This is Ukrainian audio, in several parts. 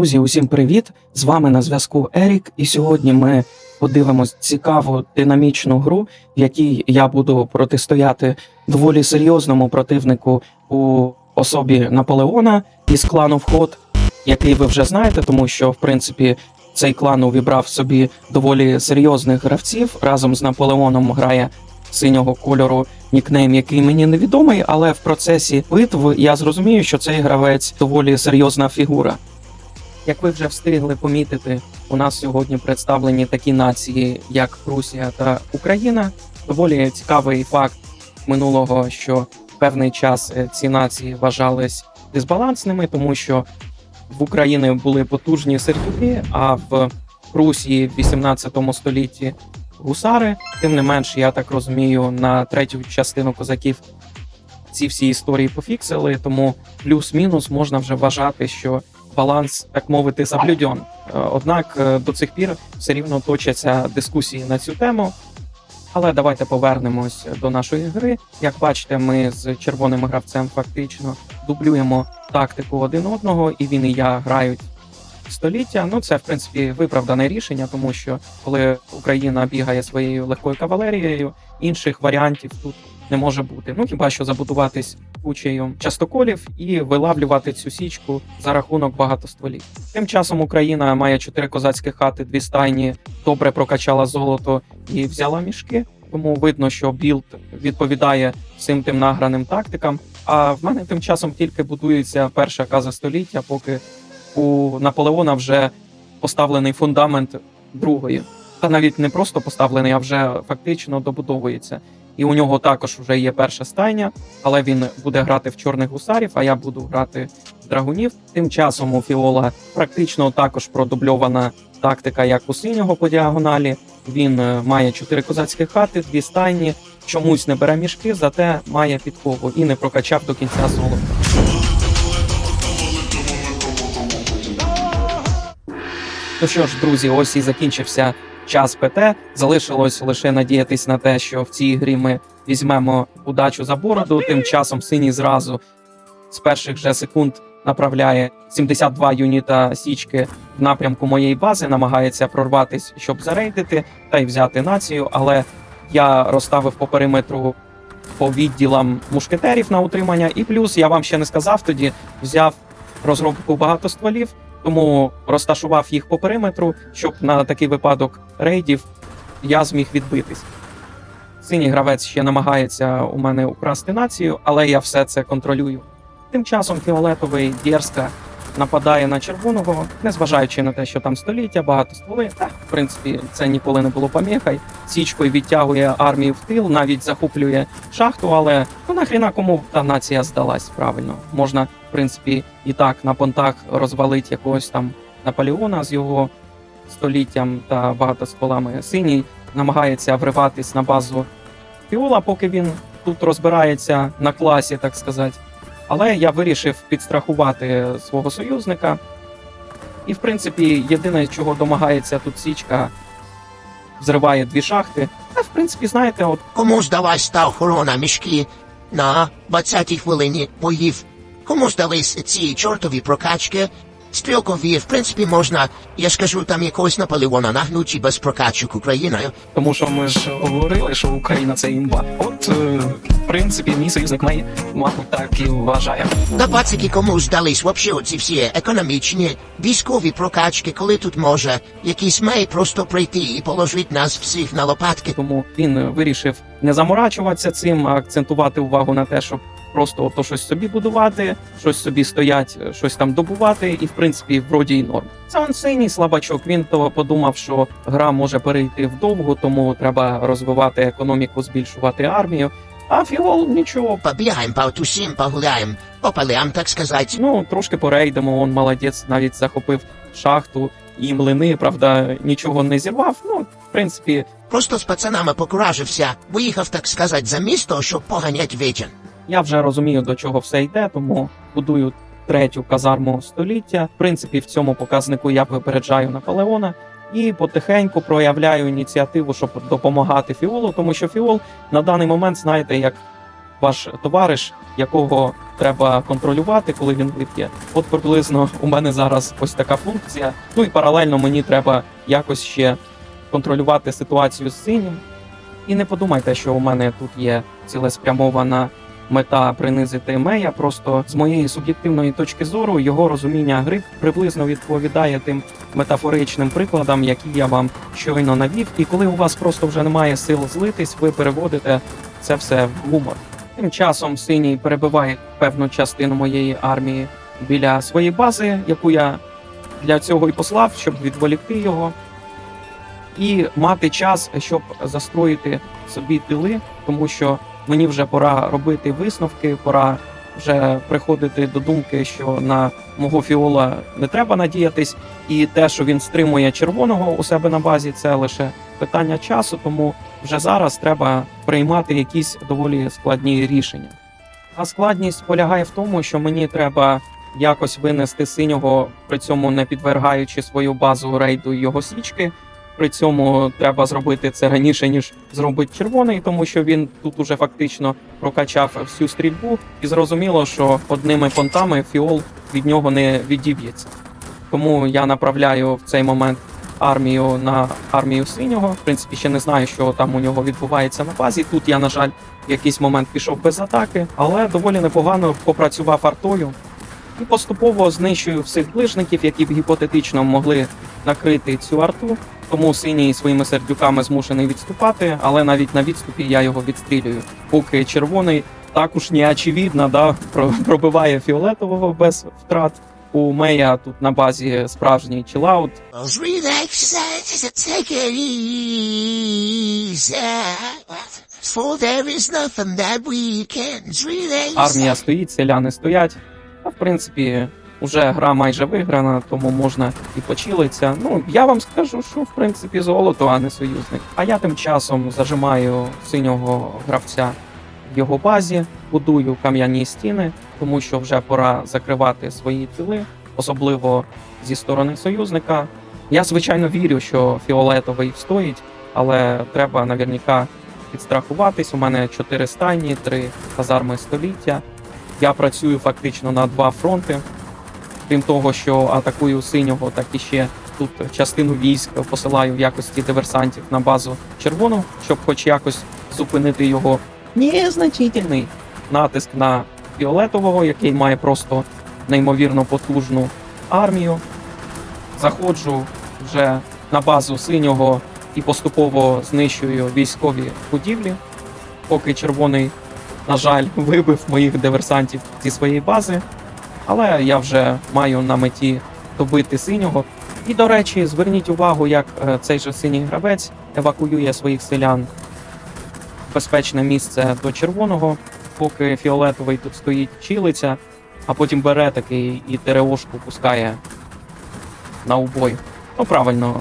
Друзі, усім привіт! З вами на зв'язку Ерік, і сьогодні ми подивимось цікаву динамічну гру, в якій я буду протистояти доволі серйозному противнику у особі Наполеона із клану Вход, який ви вже знаєте, тому що в принципі цей клан увібрав собі доволі серйозних гравців. Разом з Наполеоном грає синього кольору нікнейм, який мені невідомий, але в процесі битв я зрозумію, що цей гравець доволі серйозна фігура. Як ви вже встигли помітити, у нас сьогодні представлені такі нації, як Русія та Україна. Доволі цікавий факт минулого, що певний час е, ці нації вважались дисбалансними, тому що в Україні були потужні сердюки, а в Русії в 18 столітті гусари. Тим не менш, я так розумію, на третю частину козаків ці всі історії пофіксили, тому плюс-мінус можна вже вважати, що баланс, так мовити, заблюдьон. Е, Однак е, до цих пір все рівно точаться дискусії на цю тему. Але давайте повернемось до нашої гри. Як бачите, ми з червоним гравцем фактично дублюємо тактику один одного, і він і я грають століття. Ну це в принципі виправдане рішення, тому що коли Україна бігає своєю легкою кавалерією, інших варіантів тут не може бути. Ну хіба що забудуватись кучею частоколів і вилавлювати цю січку за рахунок багатостволів. Тим часом Україна має чотири козацькі хати, дві стайні, добре прокачала золото і взяла мішки. Тому видно, що білд відповідає всім тим награним тактикам. А в мене тим часом тільки будується перша каза століття, поки у Наполеона вже поставлений фундамент другої. Та навіть не просто поставлений, а вже фактично добудовується. І у нього також вже є перша стайня, але він буде грати в чорних гусарів, а я буду грати в драгунів. Тим часом у Фіола практично також продубльована тактика, як у синього по діагоналі. Він е, має чотири козацькі хати, дві стайні, чомусь не бере мішки, зате має підкову і не прокачав до кінця золота. Ну що ж, друзі, ось і закінчився час ПТ. Залишилось лише надіятись на те, що в цій грі ми візьмемо удачу за бороду. Тим часом синій зразу з перших же секунд направляє 72 юніта січки в напрямку моєї бази, намагається прорватись, щоб зарейдити та й взяти націю. Але я розставив по периметру по відділам мушкетерів на утримання, і плюс я вам ще не сказав тоді, взяв розробку багатостволів, тому розташував їх по периметру, щоб на такий випадок рейдів я зміг відбитись. Синій гравець ще намагається у мене украсти націю, але я все це контролюю. Тим часом фіолетовий дерзка нападає на червоного, незважаючи на те, що там століття, багато стволи. В принципі, це ніколи не було поміхай. Січкою відтягує армію в тил, навіть захоплює шахту, але ну нахріна кому та нація здалась правильно. Можна, в принципі, і так на понтах розвалити якогось там Наполеона з його століттям та багатостволами. Синій намагається вриватись на базу Фіола, поки він тут розбирається на класі, так сказати. Але я вирішив підстрахувати свого союзника. І, в принципі, єдине, чого домагається тут Січка, взриває дві шахти. А в принципі, знаєте, от Кому здалась та охорона мішки на 20-й хвилині боїв? Кому здались ці чортові прокачки? Стрілкові, в принципі, можна, я ж кажу, там якогось Наполеона нагнуть і без прокачок Україною. тому що ми ж говорили, що Україна це імба. От, е, в принципі, мій союзник має, мабуть, так і вважає. На пацики кому здались вообще оці всі економічні, військові прокачки, коли тут може якийсь мей просто прийти і положить нас всіх на лопатки. Тому він е, вирішив не заморачуватися цим, а акцентувати увагу на те, щоб просто ото щось собі будувати, щось собі стоять, е, щось там добувати, і в принципі вроді й норм. Он синій слабачок. Він то подумав, що гра може перейти вдовго, тому треба розвивати економіку, збільшувати армію. А фіол нічого. Побігаємо по тусім, погуляємо, попалям, так сказати. Ну трошки порейдемо. Он молодець, навіть захопив шахту і млини. Правда, нічого не зірвав. Ну, в принципі, Просто з пацанами покуражився, виїхав, так сказати, за місто, щоб поганять вечір. Я вже розумію, до чого все йде, тому будую третю казарму століття. В принципі, в цьому показнику я випереджаю Наполеона і потихеньку проявляю ініціативу, щоб допомагати Фіолу, тому що Фіол на даний момент, знаєте, як ваш товариш, якого треба контролювати, коли він вип'є. От приблизно у мене зараз ось така функція. Ну і паралельно мені треба якось ще контролювати ситуацію з синім. І не подумайте, що у мене тут є цілеспрямована мета принизити Мея. Просто з моєї суб'єктивної точки зору його розуміння гри приблизно відповідає тим метафоричним прикладам, які я вам щойно навів. І коли у вас просто вже немає сил злитись, ви переводите це все в гумор. Тим часом синій перебиває певну частину моєї армії біля своєї бази, яку я для цього і послав, щоб відволікти його і мати час, щоб застроїти собі тили, тому що мені вже пора робити висновки, пора вже приходити до думки, що на мого фіола не треба надіятись, і те, що він стримує червоного у себе на базі, це лише питання часу, тому вже зараз треба приймати якісь доволі складні рішення. А складність полягає в тому, що мені треба якось винести синього, при цьому не підвергаючи свою базу рейду його січки. При цьому треба зробити це раніше, ніж зробить червоний, тому що він тут уже фактично прокачав всю стрільбу, і зрозуміло, що одними понтами фіол від нього не відіб'ється. Тому я направляю в цей момент армію на армію синього. В принципі, ще не знаю, що там у нього відбувається на базі. Тут я, на жаль, в якийсь момент пішов без атаки, але доволі непогано попрацював артою і поступово знищую всіх ближників, які б гіпотетично могли накрити цю арту. Тому синій своїми сердюками змушений відступати, але навіть на відступі я його відстрілюю. Поки червоний також не очевидно, да, про- пробиває фіолетового без втрат. У Мея тут на базі справжній чилаут. Relax. Армія стоїть, селяни стоять. А в принципі, вже гра майже виграна, тому можна і почилитися. Ну, я вам скажу, що в принципі золото, а не союзник. А я тим часом зажимаю синього гравця в його базі, будую кам'яні стіни, тому що вже пора закривати свої тили, особливо зі сторони союзника. Я звичайно вірю, що фіолетовий встоїть, але треба наверняка підстрахуватись. У мене чотири стайні, три казарми століття. Я працюю фактично на два фронти. Крім того, що атакую синього, так і ще тут частину військ посилаю в якості диверсантів на базу червону, щоб хоч якось зупинити його незначительний натиск на фіолетового, який має просто неймовірно потужну армію. Заходжу вже на базу синього і поступово знищую військові будівлі, поки червоний, на жаль, вибив моїх диверсантів зі своєї бази. Але я вже маю на меті добити синього. І, до речі, зверніть увагу, як е, цей же синій гравець евакуює своїх селян в безпечне місце до червоного, поки фіолетовий тут стоїть, чилиться, а потім бере такий і ТРОшку пускає на убой. Ну, правильно,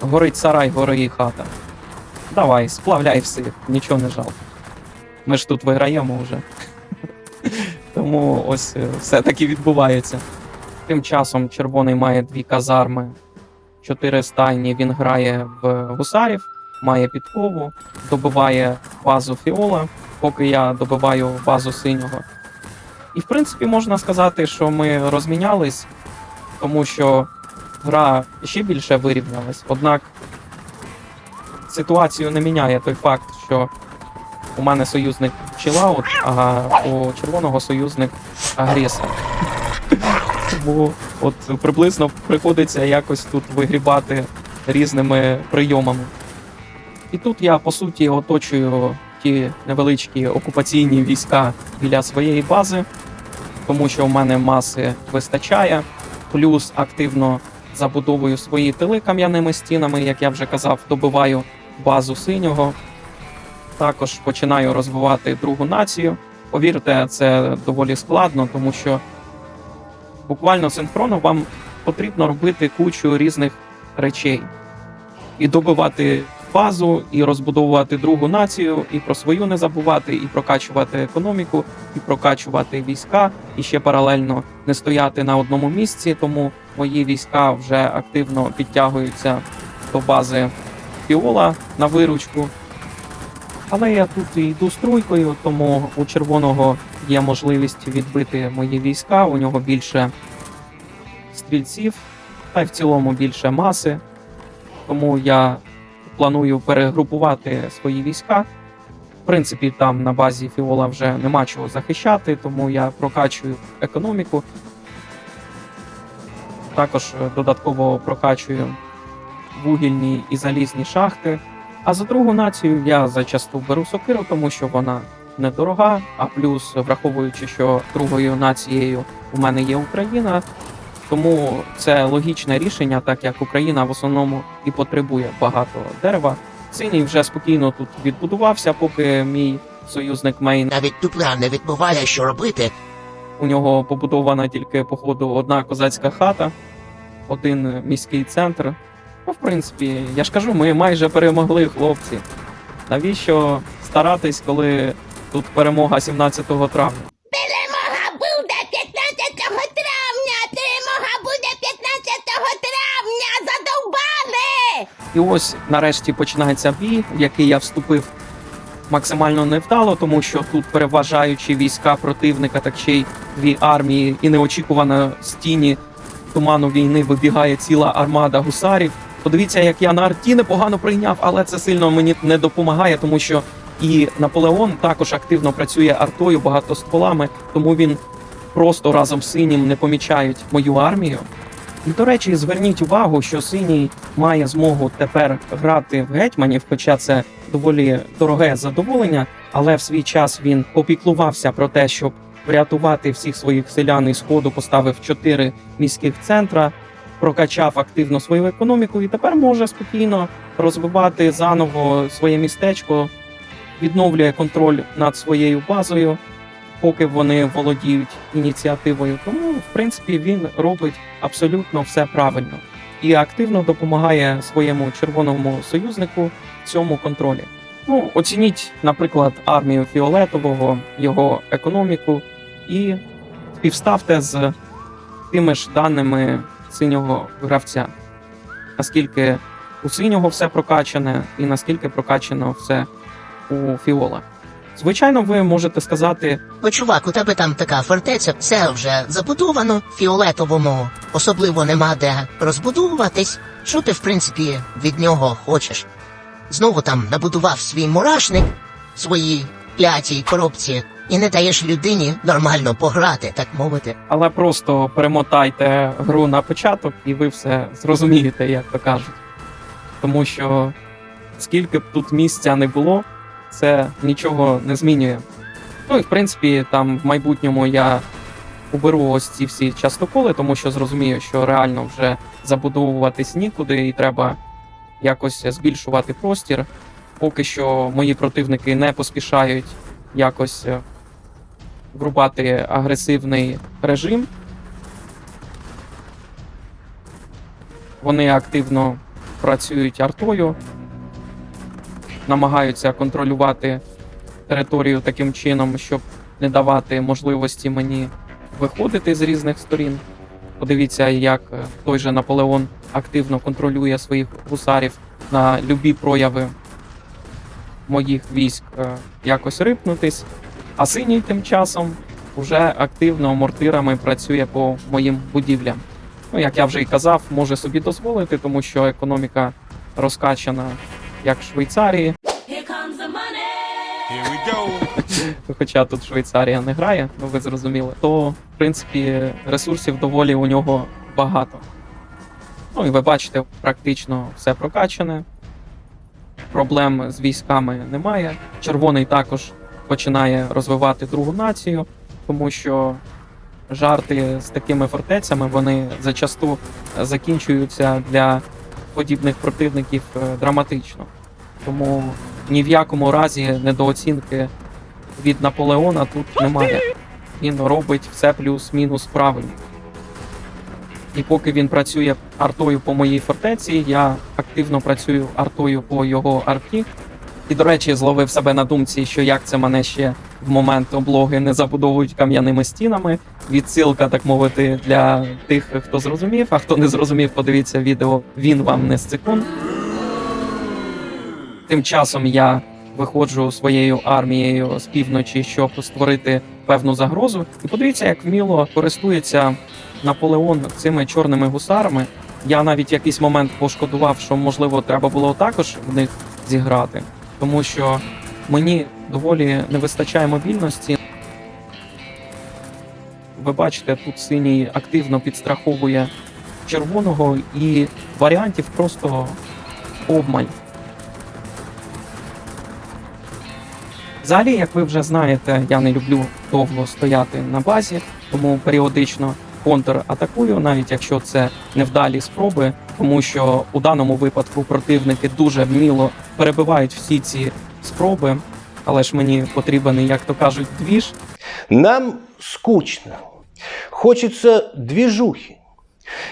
горить сарай, гори і хата. Давай, сплавляй всіх, нічого не жалко. Ми ж тут виграємо вже. Тому ось е, все таки відбувається. Тим часом червоний має дві казарми, чотири стайні. Він грає в гусарів, має підкову, добиває базу фіола, поки я добиваю базу синього. І в принципі можна сказати, що ми розмінялись, тому що гра ще більше вирівнялась. Однак ситуацію не міняє той факт, що у мене союзник чилаут, а у червоного союзник агресор. Тому от приблизно приходиться якось тут вигрібати різними прийомами. І тут я по суті оточую ті невеличкі окупаційні війська біля своєї бази, тому що в мене маси вистачає, плюс активно забудовую свої тили кам'яними стінами, як я вже казав, добиваю базу синього. Також починаю розвивати другу націю. Повірте, це доволі складно, тому що буквально синхронно вам потрібно робити кучу різних речей. І добивати базу, і розбудовувати другу націю, і про свою не забувати, і прокачувати економіку, і прокачувати війська, і ще паралельно не стояти на одному місці. Тому мої війська вже активно підтягуються до бази Фіола на виручку. Але я тут йду струйкою, тому у червоного є можливість відбити мої війська. У нього більше стрільців, та й в цілому більше маси. Тому я планую перегрупувати свої війська. В принципі, там на базі Фіола вже нема чого захищати, тому я прокачую економіку. Також е, додатково прокачую вугільні і залізні шахти. А за другу націю я зачасту беру сокиру, тому що вона недорога. А плюс, враховуючи, що другою нацією у мене є Україна, тому це логічне рішення, так як Україна в основному і потребує багато дерева. Синій вже спокійно тут відбудувався, поки мій союзник Мейн Навіть дупля не відбуває, що робити. у нього побудована тільки, походу, одна козацька хата, один міський центр. Ну, в принципі, я ж кажу, ми майже перемогли хлопці. Навіщо старатись, коли тут перемога 17 травня? Перемога буде 15 травня! Перемога буде 15 травня! Задовбали! І ось нарешті починається бій, в який я вступив максимально невдало, тому що тут переважаючи війська противника, так ще й дві армії, і неочікувано з тіні туману війни вибігає ціла армада гусарів. Подивіться, як я на арті непогано прийняв, але це сильно мені не допомагає, тому що і Наполеон також активно працює артою, багатостволами, тому він просто разом з синім не помічають мою армію. І, до речі, зверніть увагу, що синій має змогу тепер грати в гетьманів, хоча це доволі дороге задоволення, але в свій час він попіклувався про те, щоб врятувати всіх своїх селян із ходу, поставив чотири міських центра, прокачав активно свою економіку і тепер може спокійно розвивати заново своє містечко, відновлює контроль над своєю базою, поки вони володіють ініціативою. Тому, в принципі, він робить абсолютно все правильно і активно допомагає своєму червоному союзнику в цьому контролі. Ну, оцініть, наприклад, армію фіолетового, його економіку, і співставте з тими ж даними синього гравця. Наскільки у синього все прокачане, і наскільки прокачано все у фіола. Звичайно, ви можете сказати, Бо чувак, у тебе там така фортеця, все вже забудовано, фіолетовому особливо нема де розбудовуватись. Що ти, в принципі, від нього хочеш? Знову там набудував свій мурашник, свої клятій коробці, і не даєш людині нормально пограти, так мовити. але просто перемотайте гру на початок, і ви все зрозумієте, як то кажуть. Тому що скільки б тут місця не було, це нічого не змінює. Ну і в принципі, там в майбутньому я уберу ось ці всі частоколи, тому що зрозумію, що реально вже забудовуватись нікуди, і треба якось збільшувати простір. Поки що мої противники не поспішають якось е, врубати агресивний режим. Вони активно працюють артою, намагаються контролювати територію таким чином, щоб не давати можливості мені виходити з різних сторін. Подивіться, як е, той же Наполеон активно контролює своїх гусарів на любі прояви моїх військ е, якось рипнутись. А синій тим часом вже активно мортирами працює по моїм будівлям. Ну, як я вже і казав, може собі дозволити, тому що економіка розкачана як в Швейцарії. Here comes the money! Here we go. Хоча тут Швейцарія не грає, ну ви зрозуміли, то в принципі ресурсів доволі у нього багато. Ну і ви бачите, практично все прокачане. Проблем з військами немає. Червоний також починає розвивати другу націю, тому що жарти з такими фортецями вони зачасту закінчуються для подібних противників е, драматично. Тому ні в якому разі недооцінки від Наполеона тут немає. Він робить все плюс-мінус правильно. І поки він працює артою по моїй фортеці, я активно працюю артою по його арті. І, до речі, зловив себе на думці, що як це мене ще в момент облоги не забудовують кам'яними стінами. Відсилка, так мовити, для тих, хто зрозумів, а хто не зрозумів, подивіться відео. Він вам не з секунд. Тим часом я виходжу своєю армією з півночі, щоб створити певну загрозу. І подивіться, як вміло користується Наполеон цими чорними гусарами. Я навіть якийсь момент пошкодував, що можливо треба було також в них зіграти, тому що мені доволі не вистачає мобільності. Ви бачите, тут синій активно підстраховує червоного, і варіантів просто обмаль. Взагалі, як ви вже знаєте, я не люблю довго стояти на базі, тому періодично контратакую, навіть якщо це невдалі спроби, тому що у даному випадку противники дуже вміло перебивають всі ці спроби, але ж мені потрібен, як то кажуть, двіж, Нам скучно. Хочется движухи.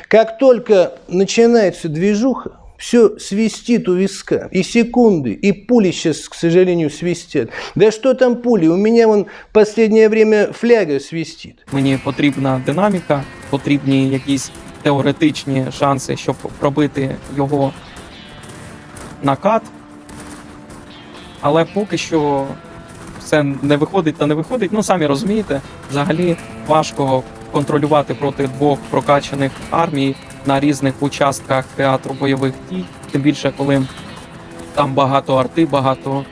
Как только начинается движуха, все свистит у виска. И секунды, и пули сейчас, к сожалению, свистят. Да что там пули? У меня вон последнее время фляга свистит. Мені потрібна динаміка, потрібні якісь теоретичні шанси, щоб пробити його накат. Але поки що все не виходить та не виходить. Ну, самі розумієте, взагалі важко контролювати проти двох прокачаних армій на різних участках театру бойових дій. Тим більше, коли там багато арти, багато,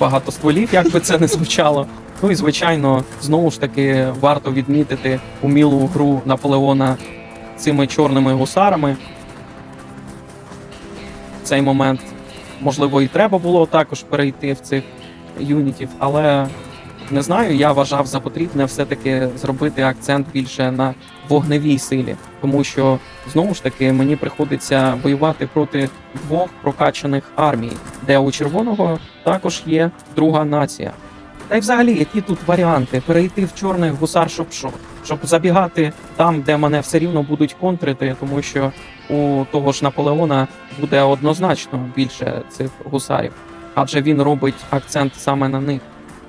багато стволів, як би це не звучало. Ну і звичайно, знову ж таки варто відмітити умілу гру Наполеона цими чорними гусарами. В цей момент, можливо, і треба було також перейти в цих юнітів, але не знаю, я вважав за потрібне все-таки зробити акцент більше на вогневій силі, тому що знову ж таки мені приходиться воювати проти двох прокачаних армій, де у червоного також є друга нація. Та й взагалі, які тут варіанти? Перейти в чорних гусар, щоб що? Щоб забігати там, де мене все рівно будуть контрити, тому що у того ж Наполеона буде однозначно більше цих гусарів, адже він робить акцент саме на них.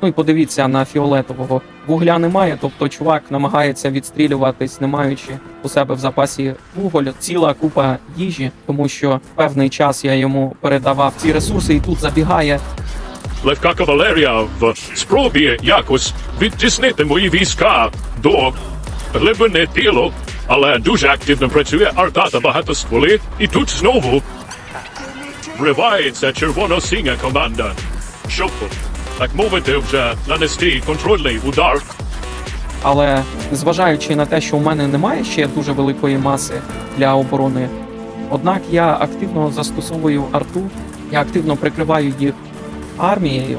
Ну і подивіться на фіолетового. Вугля немає, тобто чувак намагається відстрілюватись, не маючи у себе в запасі вуголь, ціла купа їжі, тому що певний час я йому передавав ці ресурси, і тут забігає Легка кавалерія в спробі якось відтіснити мої війська до глибини тілу, але дуже активно працює арта та багато стволи, і тут знову вривається червоно-синя команда, щоб, так мовити, вже нанести контрольний удар. Але зважаючи на те, що у мене немає ще дуже великої маси для оборони, однак я активно застосовую арту, я активно прикриваю їх армією,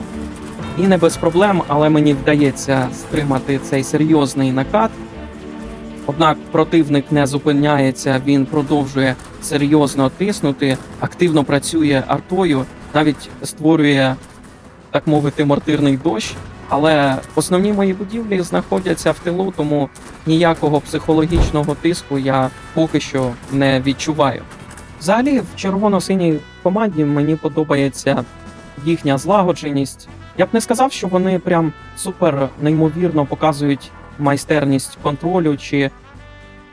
і не без проблем, але мені вдається стримати цей серйозний накат. Однак противник не зупиняється, він продовжує серйозно тиснути, активно працює артою, навіть створює, так мовити, мортирний дощ. Але основні мої будівлі знаходяться в тилу, тому ніякого психологічного тиску я поки що не відчуваю. Взагалі, в червоно-синій команді мені подобається їхня злагодженість. Я б не сказав, що вони прям супер неймовірно показують майстерність контролю чи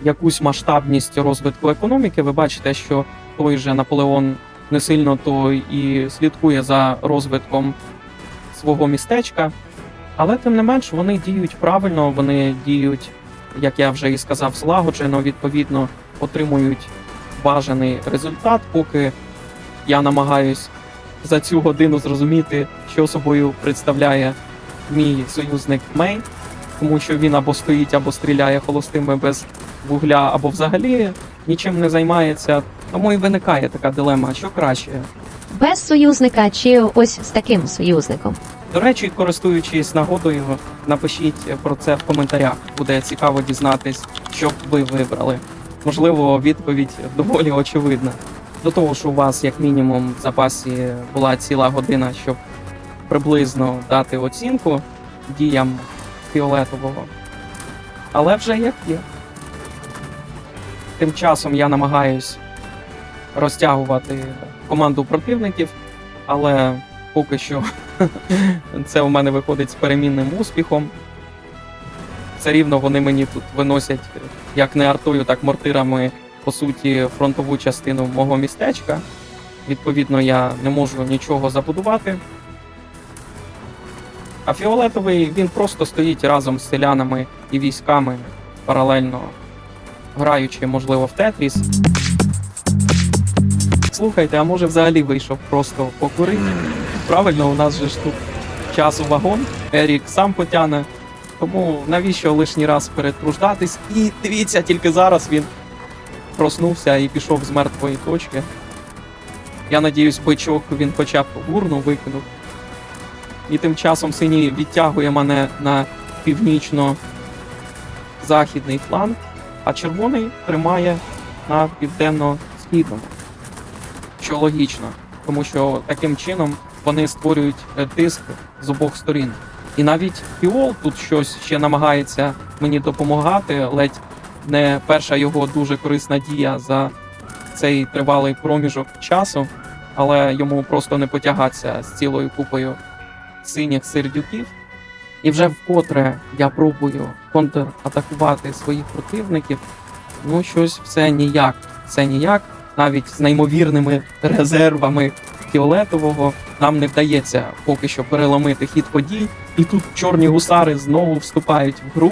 якусь масштабність розвитку економіки. Ви бачите, що той же Наполеон не сильно то і слідкує за розвитком свого містечка. Але тим не менш вони діють правильно, вони діють, як я вже і сказав, злагоджено, відповідно, отримують бажаний результат, поки я намагаюсь за цю годину зрозуміти, що собою представляє мій союзник Мей, тому що він або стоїть, або стріляє холостими без вугля, або взагалі нічим не займається. Тому і виникає така дилема, що краще. Без союзника чи ось з таким союзником. До речі, користуючись нагодою, напишіть про це в коментарях. Буде цікаво дізнатись, що б ви вибрали. Можливо, відповідь доволі очевидна. До того ж, у вас, як мінімум, в запасі була ціла година, щоб приблизно дати оцінку діям фіолетового. Але вже як є. Тим часом я намагаюсь розтягувати команду противників, але поки що це у мене виходить з перемінним успіхом. Все рівно вони мені тут виносять як не артою, так мортирами, по суті, фронтову частину мого містечка. Відповідно, я не можу нічого забудувати. А фіолетовий він просто стоїть разом з селянами і військами паралельно граючи, можливо, в Тетріс. Слухайте, а може взагалі вийшов просто покурити? Правильно, у нас же ж тут часу вагон, Ерік сам потяне. Тому навіщо лишній раз перетруждатись? І дивіться, тільки зараз він проснувся і пішов з мертвої точки. Я надіюсь, бичок він хоча б в урну викинув. І тим часом синій відтягує мене на північно-західний фланг, а червоний тримає на південно-східному. Що логічно, тому що таким чином вони створюють е, тиск з обох сторін. І навіть Фіол тут щось ще намагається мені допомагати, ледь не перша його дуже корисна дія за цей тривалий проміжок часу, але йому просто не потягатися з цілою купою синіх сердюків. І вже вкотре я пробую контратакувати своїх противників. Ну, щось все ніяк. Все ніяк. Навіть з неймовірними резервами фіолетового нам не вдається поки що переломити хід подій. І тут чорні гусари знову вступають в гру.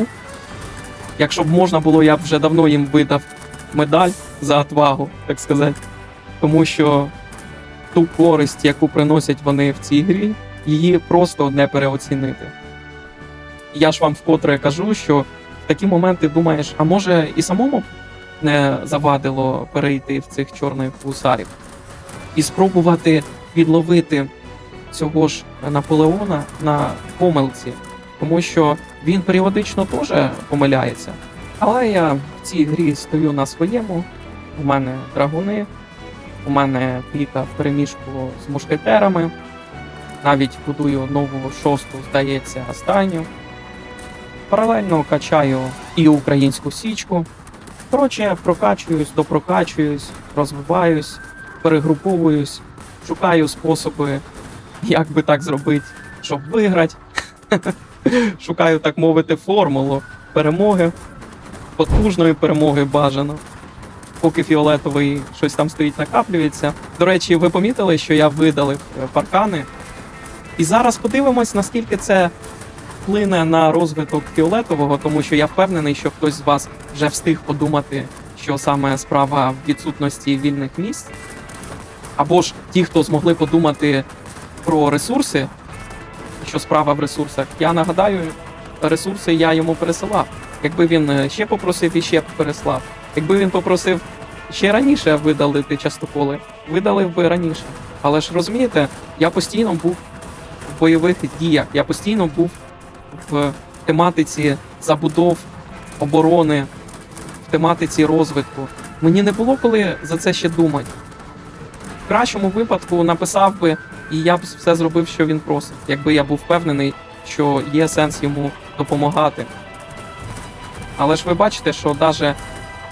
Якщо б можна було, я б вже давно їм видав медаль за отвагу, так сказати. Тому що ту користь, яку приносять вони в цій грі, її просто не переоцінити. Я ж вам вкотре кажу, що в такі моменти думаєш, а може і самому не завадило перейти в цих чорних гусарів і спробувати відловити цього ж Наполеона на помилці, тому що він періодично теж помиляється. Але я в цій грі стою на своєму. У мене драгуни, у мене піка в переміжку з мушкетерами. Навіть будую нову шосту, здається, останню. Паралельно качаю і українську січку. Коротше, прокачуюсь, допрокачуюсь, розвиваюсь, перегруповуюсь, шукаю способи, як би так зробити, щоб виграти. Шукаю, так мовити, формулу перемоги, потужної перемоги бажано. Поки фіолетовий щось там стоїть, накаплюється. До речі, ви помітили, що я видалив е, паркани. І зараз подивимось, наскільки це вплине на розвиток фіолетового, тому що я впевнений, що хтось з вас вже встиг подумати, що саме справа в відсутності вільних місць. Або ж ті, хто змогли подумати про ресурси, що справа в ресурсах. Я нагадаю, ресурси я йому пересилав. Якби він е, ще попросив і ще переслав. Якби він попросив ще раніше видалити частоколи, видалив би раніше. Але ж розумієте, я постійно був в бойових діях, я постійно був в тематиці забудов, оборони, в тематиці розвитку. Мені не було коли за це ще думати. В кращому випадку написав би, і я б все зробив, що він просить, якби я був впевнений, що є сенс йому допомагати. Але ж ви бачите, що навіть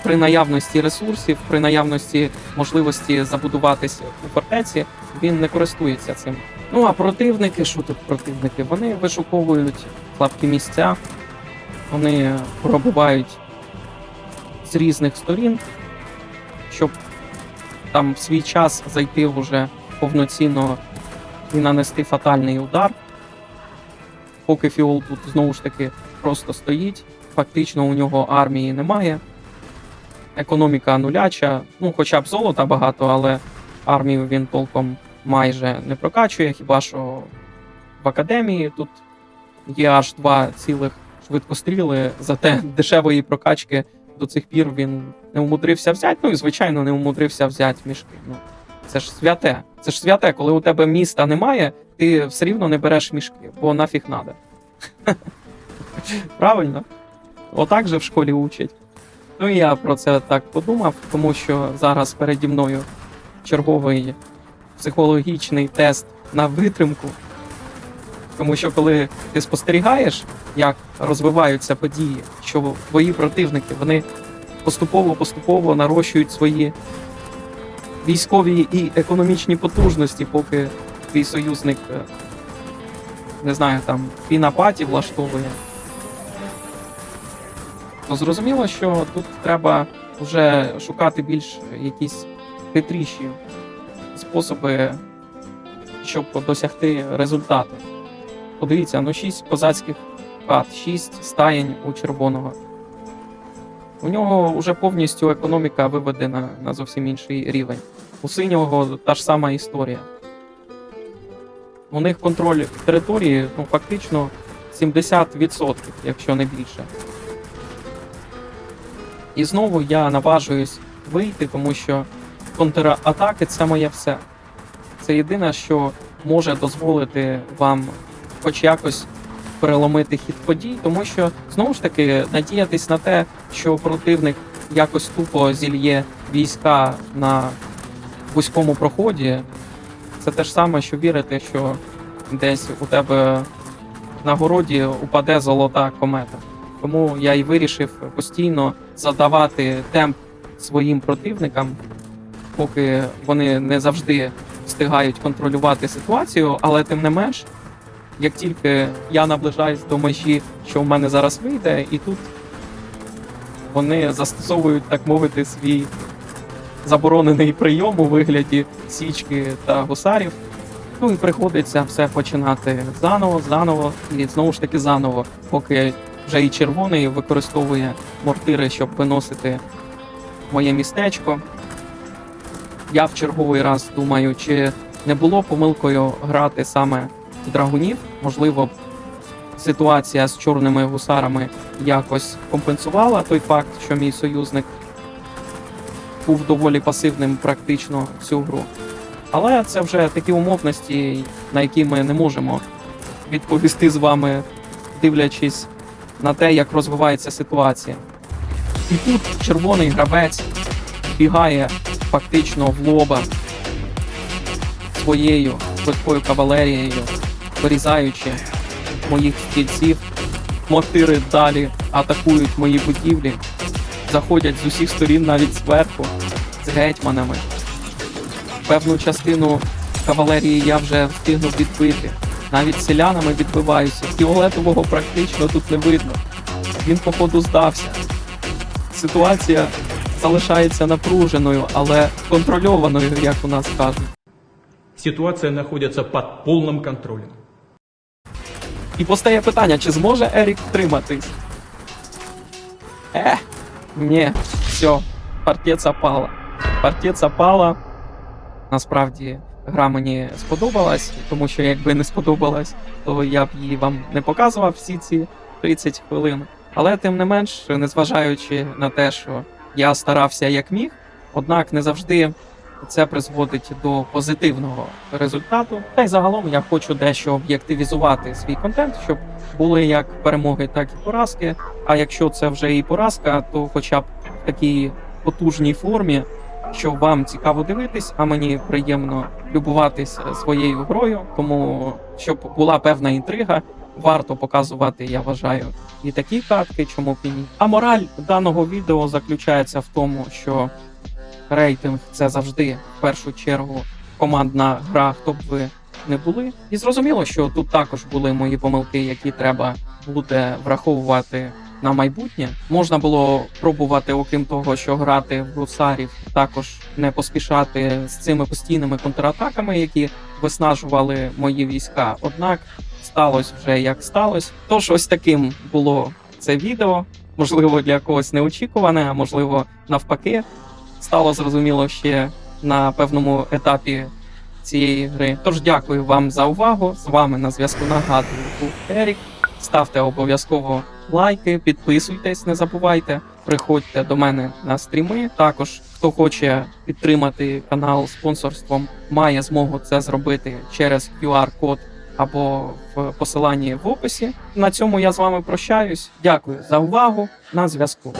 при наявності ресурсів, при наявності можливості забудуватись у фортеці, він не користується цим. Ну а противники, що тут противники? Вони вишуковують слабкі місця, вони пробувають з різних сторін, щоб там в свій час зайти вже повноцінно і нанести фатальний удар. Поки Фіол тут знову ж таки просто стоїть. Фактично у нього армії немає. Економіка нуляча, ну хоча б золота багато, але армію він толком майже не прокачує, хіба що в академії тут є аж два цілих швидкостріли, зате дешевої прокачки до цих пір він не умудрився взяти. Ну і звичайно не умудрився взяти мішки. Ну, це ж святе. Це ж святе, коли у тебе міста немає, ти все рівно не береш мішки, бо нафіг надо. Правильно? Отак же в школі учать. Ну і я про це так подумав, тому що зараз переді мною черговий психологічний тест на витримку. Тому що коли ти спостерігаєш, як розвиваються події, що твої противники вони поступово-поступово нарощують свої військові і економічні потужності, поки твій союзник, е, не знаю, там пінапаті влаштовує. То зрозуміло, що тут треба вже шукати більш якісь хитріші способи, щоб досягти результату. Подивіться, ну 6 козацьких хат, 6 стаєнь у червоного. У нього вже повністю економіка виведена на зовсім інший рівень. У синього та ж сама історія. У них контроль території ну, фактично 70%, якщо не більше. І знову я наважуюсь вийти, тому що контратаки це моє все. Це єдине, що може дозволити вам хоч якось переломити хід подій, тому що знову ж таки надіятись на те, що противник якось тупо зільє війська на вузькому проході, це те ж саме, що вірити, що десь у тебе на городі упаде золота комета. Тому я і вирішив постійно задавати темп своїм противникам, поки вони не завжди встигають контролювати ситуацію, але тим не менш, як тільки я наближаюсь до межі, що в мене зараз вийде, і тут вони застосовують, так мовити, свій заборонений прийом у вигляді січки та гусарів. Ну і приходиться все починати заново, заново і знову ж таки заново, поки вже і червоний використовує мортири, щоб виносити моє містечко. Я в черговий раз думаю, чи не було помилкою грати саме драгунів. Можливо, ситуація з чорними гусарами якось компенсувала той факт, що мій союзник був доволі пасивним практично всю гру. Але це вже такі умовності, на які ми не можемо відповісти з вами, дивлячись на те, як розвивається ситуація. І тут червоний гравець бігає фактично в лоба своєю швидкою кавалерією, вирізаючи моїх стільців. Мортири далі атакують мої будівлі, заходять з усіх сторін, навіть зверху, з гетьманами. Певну частину кавалерії я вже встигнув відбити. Навіть селянами відбиваюся. Фіолетового практично тут не видно. Він, походу, здався. Ситуація залишається напруженою, але контрольованою, як у нас кажуть. Ситуация находится под полным контролем. І постає питання, чи зможе Ерік втриматись? Е, ні, все, партія пала. Партія пала. Насправді гра мені сподобалась, тому що якби не сподобалась, то я б її вам не показував всі ці 30 хвилин. Але тим не менш, незважаючи на те, що я старався як міг, однак не завжди це призводить до позитивного результату. Та й загалом я хочу дещо об'єктивізувати свій контент, щоб були як перемоги, так і поразки. А якщо це вже і поразка, то хоча б в такій потужній формі, що вам цікаво дивитись, а мені приємно любуватись своєю грою. Тому щоб була певна інтрига, варто показувати, я вважаю, і такі катки, чому б і ні. А мораль даного відео заключається в тому, що рейтинг це завжди в першу чергу командна гра, хто б ви не були. І зрозуміло, що тут також були мої помилки, які треба буде враховувати на майбутнє. Можна було пробувати, окрім того, що грати в гусарів, також не поспішати з цими постійними контратаками, які виснажували мої війська. Однак сталося вже як сталося. Тож ось таким було це відео. Можливо, для когось неочікуване, а можливо, навпаки, стало зрозуміло ще на певному етапі цієї гри. Тож дякую вам за увагу. З вами на зв'язку нагадую був Ерік. Ставте обов'язково лайки, підписуйтесь, не забувайте. Приходьте до мене на стріми. Також хто хоче підтримати канал спонсорством, має змогу це зробити через QR-код або в посиланні в описі. На цьому я з вами прощаюсь. Дякую за увагу. На зв'язку.